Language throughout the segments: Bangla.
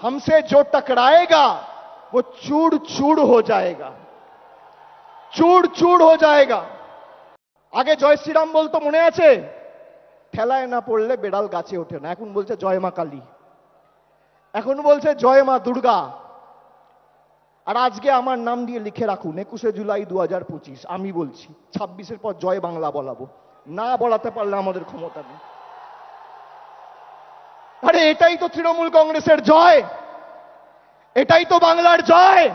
हमसे जो टकराएगा वो चूड़ चूड़ हो जाएगा চুড় চুড় হয়ে যায়গা আগে জয় শ্রীরাম বলতো মনে আছে ঠেলায় না পড়লে বেড়াল গাছে ওঠে না এখন বলছে জয় মা কালী এখন বলছে জয় মা দুর্গা আর আজকে আমার নাম দিয়ে লিখে রাখুন একুশে জুলাই দু হাজার পঁচিশ আমি বলছি ছাব্বিশের পর জয় বাংলা বলাবো না বলাতে পারলে আমাদের ক্ষমতা নেই আরে এটাই তো তৃণমূল কংগ্রেসের জয়। এটাই তো বাংলার জয়।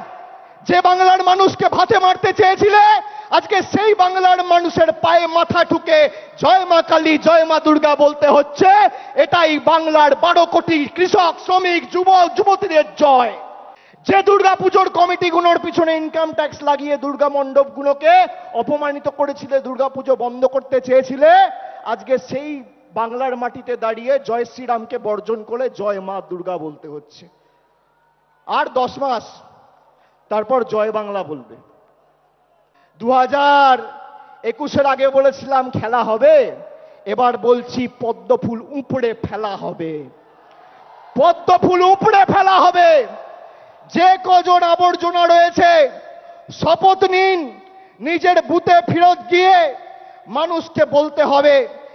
যে বাংলার মানুষকে ভাতে মারতে চেয়েছিলে, আজকে সেই বাংলার মানুষের পায়ে মাথা ঠুকে জয় মা কালী, জয় মা দুর্গা বলতে হচ্ছে, এটাই বাংলার বারো কোটি কৃষক, শ্রমিক, যুবক, যুবতীদের জয়। যে দুর্গা পুজোর কমিটিগুলোর পিছনে ইনকাম ট্যাক্স লাগিয়ে দুর্গা মণ্ডপগুলোকে অপমানিত করেছিলে, দুর্গা পুজো বন্ধ করতে চেয়েছিলে, আজকে সেই বাংলার মাটিতে দাঁড়িয়ে জয় শ্রীরামকে বর্জন করে জয় মা দুর্গা বলতে হচ্ছে। আর দশ মাস, তারপর জয় বাংলা বলবে। দু হাজার একুশের আগে বলেছিলাম খেলা হবে, এবার বলছি পদ্ম ফুল উপড়ে ফেলা হবে। পদ্ম ফুল উপড়ে ফেলা হবে। যে কজন আবর্জনা রয়েছে, শপথ নিন, নিজের বুথে ফেরত গিয়ে মানুষকে বলতে হবে।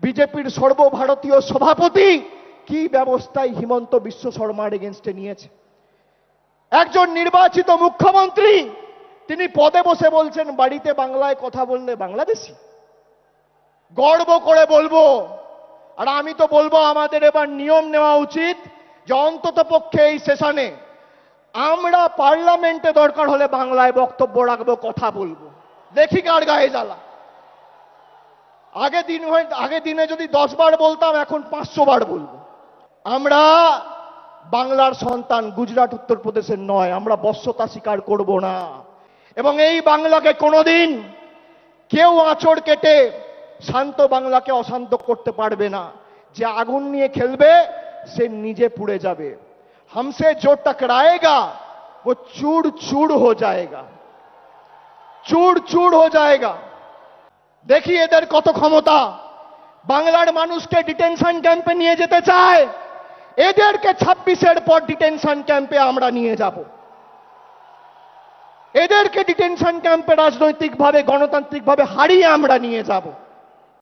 বিজেপির সর্বভারতীয় সভাপতি কি ব্যবস্থায় হিমন্ত বিশ্ব শর্মার এগেনস্টে নিয়েছে? একজন নির্বাচিত মুখ্যমন্ত্রী, তিনি পদে বসে বলছেন, বাড়িতে বাংলায় কথা বললে বাংলাদেশি। গর্ব করে বলব, আর আমি তো বলব আমাদের এবার নিয়ম নেওয়া উচিত যে অন্তত পক্ষে এই সেশনে আমরা পার্লামেন্টে দরকার হলে বাংলায় বক্তব্য রাখব, কথা বলব। দেখি কার গায়ে জ্বালা। আগে দিন হয় আগে দিনে যদি দশ বার বলতাম এখন পাঁচশো বার বলবো আমরা বাংলার সন্তান গুজরাট উত্তরপ্রদেশের নয় আমরা বশ্যতা স্বীকার করব না এবং এই বাংলাকে কোনোদিন কেউ আঁচড় কেটে শান্ত বাংলাকে অশান্ত করতে পারবে না যে আগুন নিয়ে খেলবে সে নিজে পুড়ে যাবে हमसे जो टकराएगा वो चूड़ चूड़ हो जाएगा চুড় চুড় হয়ে যায়গা দেখি এদের কত ক্ষমতা। বাংলার মানুষকে ডিটেনশন ক্যাম্পে নিয়ে যেতে চায়। এদেরকে ছাব্বিশের পর ডিটেনশন ক্যাম্পে আমরা নিয়ে যাব। এদেরকে ডিটেনশন ক্যাম্পে রাজনৈতিকভাবে, গণতান্ত্রিকভাবে হারিয়ে আমরা নিয়ে যাব।